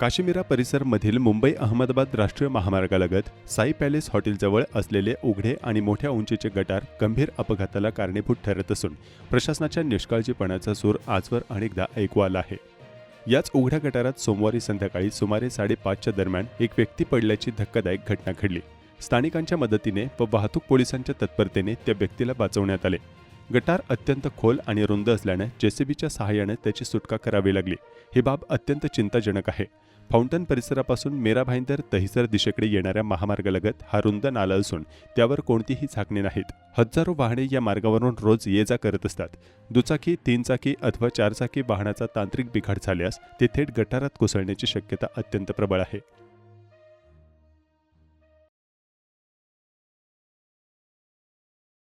काशिमिरा परिसरमधील मुंबई अहमदाबाद राष्ट्रीय महामार्गालगत साई पॅलेस हॉटेलजवळ असलेले उघडे आणि मोठ्या उंचीचे गटार गंभीर अपघाताला कारणीभूत ठरत असून प्रशासनाच्या निष्काळजीपणाचा सूर आजवर अनेकदा ऐकू आला आहे. याच उघड्या गटारात सोमवारी संध्याकाळी सुमारे साडेपाचच्या दरम्यान एक व्यक्ती पडल्याची धक्कादायक घटना घडली. स्थानिकांच्या मदतीने व वाहतूक पोलिसांच्या तत्परतेने त्या व्यक्तीला वाचवण्यात आले. गटार अत्यंत खोल आणि रुंद असल्याने जेसीबीच्या सहाय्याने त्याची सुटका करावी लागली. ही बाब अत्यंत चिंताजनक आहे. फाउंटन परिसरापासून मेरा भाईंदर दहिसर दिशेकडे येणाऱ्या महामार्गालगत हा रुंद नाला असून त्यावर कोणतीही झाकणे नाहीत. हजारो वाहने या मार्गावरून रोज ये जा करत असतात. दुचाकी तीनचाकी अथवा चारचाकी वाहनाचा तांत्रिक बिघाड झाल्यास ते थेट गटारात कोसळण्याची शक्यता अत्यंत प्रबळ आहे.